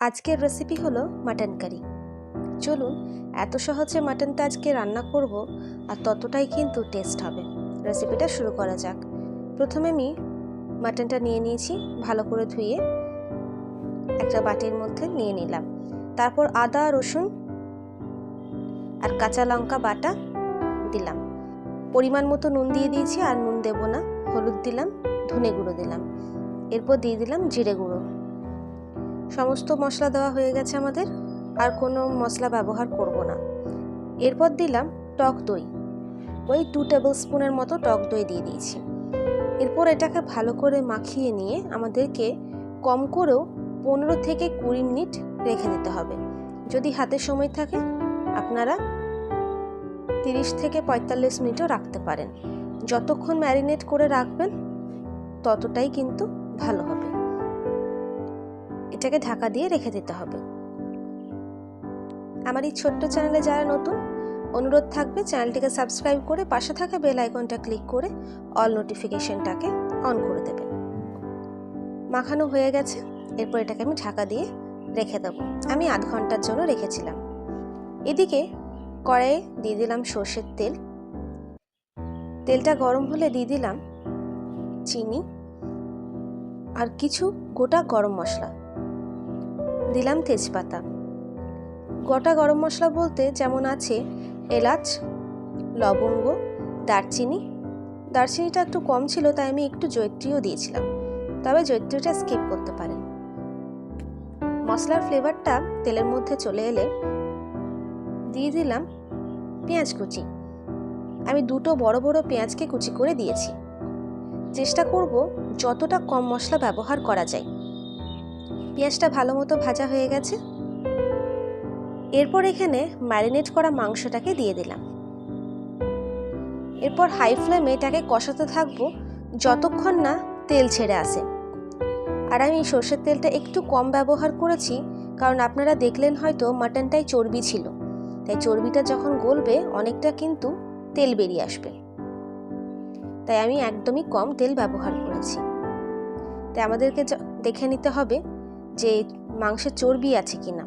আজকের রেসিপি হলো mutton curry চলুন, এত সহজে মাটনটা আজকে রান্না করব আর ততটাই কিন্তু টেস্ট হবে। রেসিপিটা শুরু করা যাক। প্রথমে আমি মাটনটা নিয়ে নিয়েছি, ভালো করে ধুয়ে একটা বাটির মধ্যে নিয়ে নিলাম। তারপর আদা, রসুন আর কাঁচা লঙ্কা বাটা দিলাম। পরিমাণ মতো নুন দিয়ে দিয়েছি, আর নুন দেবো না। হলুদ দিলাম, ধনে গুঁড়ো দিলাম। এরপর দিয়ে দিলাম জিরে গুঁড়ো। সমস্ত মশলা দেওয়া হয়ে গেছে আমাদের, আর কোনো মশলা ব্যবহার করব না। এরপর দিলাম টক দই। ওই টু টেবিল স্পুনের মতো টক দই দিয়ে দিয়েছি। এরপর এটাকে ভালো করে মাখিয়ে নিয়ে আমাদেরকে কম করেও পনেরো থেকে কুড়ি মিনিট রেখে দিতে হবে। যদি হাতে সময় থাকে, আপনারা তিরিশ থেকে পঁয়তাল্লিশ মিনিটও রাখতে পারেন। যতক্ষণ ম্যারিনেট করে রাখবেন, ততটাই কিন্তু ভালো হবে। এটাকে ঢাকা দিয়ে রেখে দিতে হবে। আমার এই ছোট্ট চ্যানেলে যারা নতুন, অনুরোধ থাকবে চ্যানেলটিকে সাবস্ক্রাইব করে পাশে থাকা বেল আইকনটা ক্লিক করে অল নোটিফিকেশনটাকে অন করে দেবেন। মাখানো হয়ে গেছে, এরপর এটাকে আমি ঢাকা দিয়ে রেখে দেবো। আমি আধ ঘণ্টার জন্য রেখেছিলাম। এদিকে কড়াইয়ে দিয়ে দিলাম সর্ষের তেল। তেলটা গরম হলে দিয়ে দিলাম চিনি আর কিছু গোটা গরম মশলা। দিলাম তেজপাতা। গোটা গরম মশলা বলতে যেমন আছে এলাচ, লবঙ্গ, দারচিনি। দারচিনিটা একটু কম ছিল, তাই আমি একটু জৈত্রীও দিয়েছিলাম। তবে জৈত্রীটা স্কিপ করতে পারেন। মশলার ফ্লেভারটা তেলের মধ্যে চলে এলে দিয়ে দিলাম পেঁয়াজ কুচি। আমি দুটো বড় বড় পেঁয়াজকে কুচি করে দিয়েছি। চেষ্টা করব যতটা কম মশলা ব্যবহার করা যায়। পেঁয়াজটা ভালো মতো ভাজা হয়ে গেছে। এরপর এখানে ম্যারিনেট করা মাংসটাকে দিয়ে দিলাম। এরপর হাই ফ্লেমে এটাকে কষাতে থাকব যতক্ষণ না তেল ছেড়ে আসে। আর আমি সর্ষের তেলটা একটু কম ব্যবহার করেছি, কারণ আপনারা দেখলেন হয়তো মাটনটাই চর্বি ছিল। তাই চর্বিটা যখন গলবে, অনেকটা কিন্তু তেল বেরিয়ে আসবে। তাই আমি একদমই কম তেল ব্যবহার করেছি। তাই আমাদেরকে দেখে নিতে হবে যে মাংসের চর্বি আছে কিনা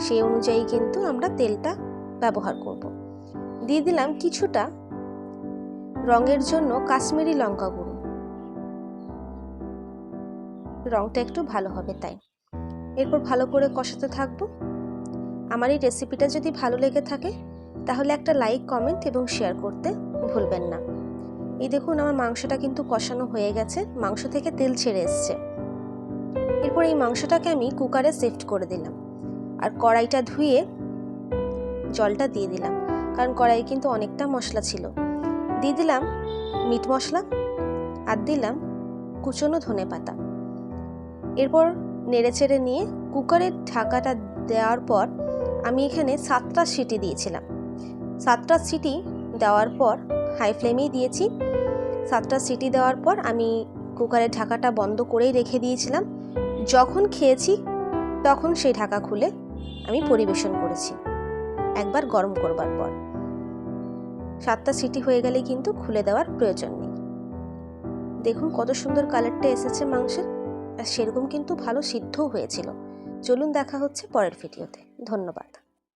সেই অনুযায়ী কিন্তু আমরা তেলটা ব্যবহার করব। দিয়ে দিলাম কিছুটা রঙের জন্য কাশ্মীরি লঙ্কা গুঁড়ো। রঙটা একটু ভালো হবে তাই। এরপর ভালো করে কষাতে থাকব। আমার এই রেসিপিটা যদি ভালো লেগে থাকে, তাহলে একটা লাইক, কমেন্ট এবং শেয়ার করতে ভুলবেন না। এই দেখুন, আমার মাংসটা কিন্তু কষানো হয়ে গেছে। মাংস থেকে তেল ছেড়ে এসছে। এরপর এই মাংসটাকে আমি কুকারে শিফট করে দিলাম। আর কড়াইটা ধুয়ে জলটা দিয়ে দিলাম, কারণ কড়াই কিন্তু অনেকটা মশলা ছিল। দিয়ে দিলাম মিট মশলা আর দিলাম কুচনো ধনে পাতা। এরপর নেড়েচেড়ে নিয়ে কুকারের ঢাকাটা দেওয়ার পর আমি এখানে সাতটা সিটি দিয়েছিলাম। সাতটা সিটি দেওয়ার পর হাই ফ্লেমেই দিয়েছি। সাতটা সিটি দেওয়ার পর আমি কুকারের ঢাকাটা বন্ধ করেই রেখে দিয়েছিলাম। যখন খেয়েছি, তখন সেই ঢাকা খুলে আমি পরিবেশন করেছি। একবার গরম করবার পর। সাতটা সিটি হয়ে গেলে কিন্তু খুলে দেওয়ার প্রয়োজন নেই। দেখুন কত সুন্দর কালারটা এসেছে মাংসের। আর সেরকম কিন্তু ভালো সিদ্ধও হয়েছিল। চলুন দেখা হচ্ছে পরের ভিডিওতে। ধন্যবাদ।